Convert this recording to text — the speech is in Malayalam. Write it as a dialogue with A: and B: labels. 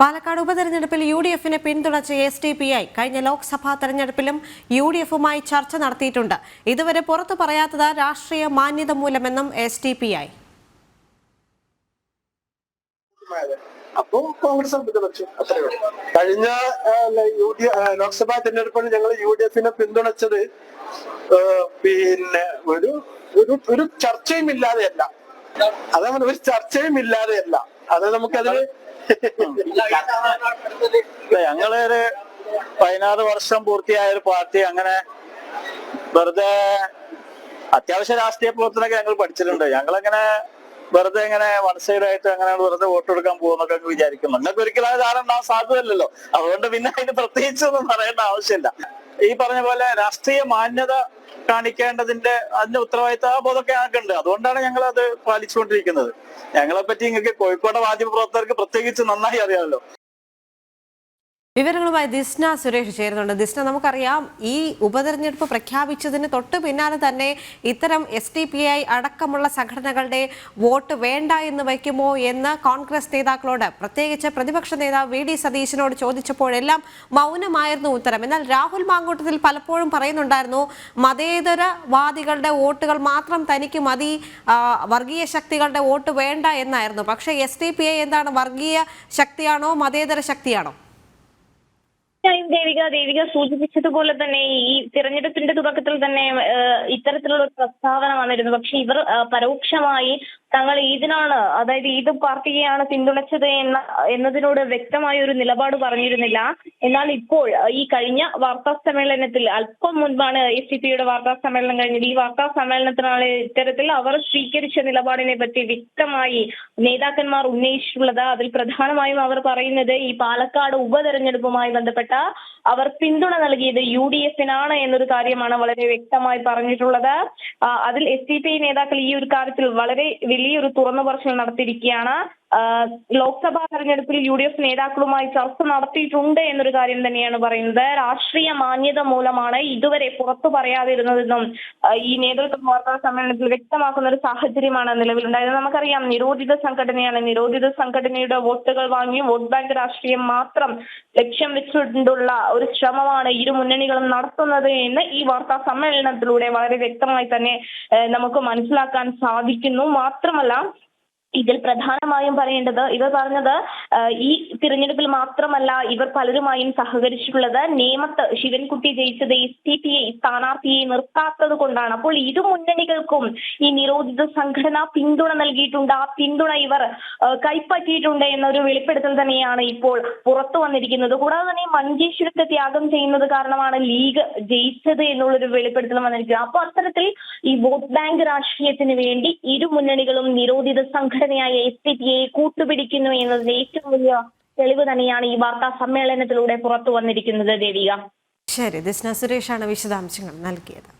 A: പാലക്കാട് ഉപതെരഞ്ഞെടുപ്പിൽ യു ഡി എഫിനെ പിന്തുണച്ച എസ് ഡി പി ഐ കഴിഞ്ഞ ലോക്സഭാ തെരഞ്ഞെടുപ്പിലും യു ഡി എഫുമായി ചർച്ച നടത്തിയിട്ടുണ്ട്. ഇതുവരെ പുറത്തു പറയാത്തത് രാഷ്ട്രീയ മാന്യത മൂലമെന്നും എസ് ഡി പി ഐ.
B: അപ്പോ കോൺഗ്രസ് പിന്തുണച്ചു അത്രയേ ഉള്ളൂ. കഴിഞ്ഞ യു ഡി ലോക്സഭാ തെരഞ്ഞെടുപ്പിൽ ഞങ്ങൾ യു ഡി എഫിനെ പിന്തുണച്ചത് പിന്നെ ഒരു ഒരു ചർച്ചയും ഇല്ലാതെയല്ല അതങ്ങനെ ഒരു ചർച്ചയും ഇല്ലാതെയല്ല അത്
C: നമുക്കത് ഞങ്ങളൊരു പതിനാറ് വർഷം പൂർത്തിയായ ഒരു പാർട്ടി അങ്ങനെ വെറുതെ അത്യാവശ്യ രാഷ്ട്രീയ പ്രവർത്തനമൊക്കെ ഞങ്ങൾ പഠിച്ചിട്ടുണ്ട്. ഞങ്ങളങ്ങനെ വെറുതെ ഇങ്ങനെ വൺ സൈഡ് ആയിട്ട് അങ്ങനെ വെറുതെ വോട്ട് കൊടുക്കാൻ പോകുന്നൊക്കെ വിചാരിക്കുന്നു. വിചാരിക്കും നിങ്ങൾക്ക് ഒരിക്കലും അത് കാരണം ഉണ്ടാവാൻ സാധ്യതയല്ലല്ലോ അതുകൊണ്ട് പിന്നെ അതിന് പ്രത്യേകിച്ചൊന്നും പറയേണ്ട ആവശ്യമില്ല. ഈ പറഞ്ഞ പോലെ രാഷ്ട്രീയ മാന്യത കാണിക്കേണ്ടതിന്റെ അതിന്റെ ഉത്തരവാദിത്ത ബോധമൊക്കെ ഞങ്ങൾക്കുണ്ട് അതുകൊണ്ടാണ് ഞങ്ങൾ അത് പാലിച്ചുകൊണ്ടിരിക്കുന്നത്. ഞങ്ങളെ പറ്റി നിങ്ങൾക്ക് കോഴിക്കോട് മാധ്യമ പ്രവർത്തകർക്ക് പ്രത്യേകിച്ച് നന്നായി അറിയാമല്ലോ.
A: വിവരങ്ങളുമായി ദിസ്ന സുരേഷ് ചേരുന്നുണ്ട്. ദിസ്ന നമുക്കറിയാം ഈ ഉപതെരഞ്ഞെടുപ്പ് പ്രഖ്യാപിച്ചതിന് തൊട്ട് പിന്നാലെ തന്നെ ഇത്തരം എസ് ഡി പി ഐ അടക്കമുള്ള സംഘടനകളുടെ വോട്ട് വേണ്ട എന്ന് വയ്ക്കുമോ എന്ന് കോൺഗ്രസ് നേതാക്കളോട് പ്രത്യേകിച്ച് പ്രതിപക്ഷ നേതാവ് വി ഡി സതീശനോട് ചോദിച്ചപ്പോഴെല്ലാം മൗനമായിരുന്നു ഉത്തരം. എന്നാൽ രാഹുൽ മാങ്കൂട്ടത്തിൽ പലപ്പോഴും പറയുന്നുണ്ടായിരുന്നു മതേതരവാദികളുടെ വോട്ടുകൾ മാത്രം തനിക്ക് മതി വർഗീയ ശക്തികളുടെ വോട്ട് വേണ്ട എന്നായിരുന്നു. പക്ഷേ എസ് ഡി പി ഐ എന്താണ് വർഗീയ ശക്തിയാണോ മതേതര ശക്തിയാണോ?
D: തീർച്ചയായും ദേവിക ദേവിക സൂചിപ്പിച്ചതുപോലെ തന്നെ ഈ തിരഞ്ഞെടുപ്പിന്റെ തുടക്കത്തിൽ തന്നെ ഇത്തരത്തിലുള്ള പ്രസ്താവന വന്നിരുന്നു. പക്ഷെ ഇവർ പരോക്ഷമായി തങ്ങൾ ഏതിനാണ് അതായത് ഏത് പാർട്ടിയെയാണ് പിന്തുണച്ചത് എന്ന എന്നതിനോട് വ്യക്തമായ ഒരു നിലപാട് പറഞ്ഞിരുന്നില്ല. എന്നാൽ ഇപ്പോൾ ഈ കഴിഞ്ഞ വാർത്താ സമ്മേളനത്തിൽ അല്പം മുൻപാണ് എസ് സി പിയുടെ വാർത്താ സമ്മേളനം കഴിഞ്ഞത്. ഈ വാർത്താ സമ്മേളനത്തിനാണ് ഇത്തരത്തിൽ അവർ സ്വീകരിച്ച നിലപാടിനെ പറ്റി വ്യക്തമായി നേതാക്കന്മാർ ഉന്നയിച്ചിട്ടുള്ളത്. അതിൽ പ്രധാനമായും അവർ പറയുന്നത് ഈ പാലക്കാട് ഉപതെരഞ്ഞെടുപ്പുമായി ബന്ധപ്പെട്ട അവർ പിന്തുണ നൽകിയത് യു ഡി എഫിനാണ് എന്നൊരു കാര്യമാണ് വളരെ വ്യക്തമായി പറഞ്ഞിട്ടുള്ളത്. അതിൽ എസ് സി പി നേതാക്കൾ ഈ ഒരു കാര്യത്തിൽ വളരെ വലിയൊരു തുറന്ന പറച്ചിൽ നടത്തിയിരിക്കുകയാണ്. ലോക്സഭാ തെരഞ്ഞെടുപ്പിൽ യു ഡി എഫ് നേതാക്കളുമായി ചർച്ച നടത്തിയിട്ടുണ്ട് എന്നൊരു കാര്യം തന്നെയാണ് പറയുന്നത്. രാഷ്ട്രീയ മാന്യത മൂലമാണ് ഇതുവരെ പുറത്തു പറയാതിരുന്നതെന്നും ഈ നേതൃത്വം വാർത്താ സമ്മേളനത്തിൽ വ്യക്തമാക്കുന്ന ഒരു സാഹചര്യമാണ് നിലവിലുണ്ടായത്. നമുക്കറിയാം നിരോധിത സംഘടനയാണ്. നിരോധിത സംഘടനയുടെ വോട്ടുകൾ വാങ്ങി വോട്ട് ബാങ്ക് രാഷ്ട്രീയം മാത്രം ലക്ഷ്യം വെച്ചുകൊണ്ടുള്ള ഒരു ശ്രമമാണ് ഇരു മുന്നണികളും നടത്തുന്നത് എന്ന് ഈ വാർത്താ സമ്മേളനത്തിലൂടെ വളരെ വ്യക്തമായി തന്നെ നമുക്ക് മനസ്സിലാക്കാൻ സാധിക്കുന്നു. മാത്രമല്ല ഇതിൽ പ്രധാനമായും പറയേണ്ടത് ഇവർ പറഞ്ഞത് ഈ തിരഞ്ഞെടുപ്പിൽ മാത്രമല്ല ഇവർ പലരുമായും സഹകരിച്ചിട്ടുള്ളത് നേമത്ത് ശിവൻകുട്ടി ജയിച്ചത് എസ് ടി പി ഐ സ്ഥാനാർത്ഥിയെ നിർത്താത്തത് കൊണ്ടാണ്. അപ്പോൾ ഇരു മുന്നണികൾക്കും ഈ നിരോധിത സംഘടന പിന്തുണ നൽകിയിട്ടുണ്ട്. ആ പിന്തുണ ഇവർ കൈപ്പറ്റിയിട്ടുണ്ട് എന്നൊരു വെളിപ്പെടുത്തൽ തന്നെയാണ് ഇപ്പോൾ പുറത്തു വന്നിരിക്കുന്നത്. കൂടാതെ തന്നെ മഞ്ചേശ്വരത്തെ ത്യാഗം ചെയ്യുന്നത് കാരണമാണ് ലീഗ് ജയിച്ചത് എന്നുള്ളൊരു വെളിപ്പെടുത്തൽ വന്നിരിക്കുന്നത്. അപ്പൊ അത്തരത്തിൽ ഈ വോട്ട് ബാങ്ക് രാഷ്ട്രീയത്തിന് വേണ്ടി ഇരു മുന്നണികളും നിരോധിത സംഘടനയായ എസ് പി പിയെ കൂട്ടുപിടിക്കുന്നു എന്നതിന്റെ ഏറ്റവും വലിയ തെളിവ് തന്നെയാണ് ഈ വാർത്താ സമ്മേളനത്തിലൂടെ പുറത്തു വന്നിരിക്കുന്നത് ദേവിക.
A: ശരി ദിസ്ന സുരേഷാണ് വിശദാംശങ്ങൾ നൽകിയത്.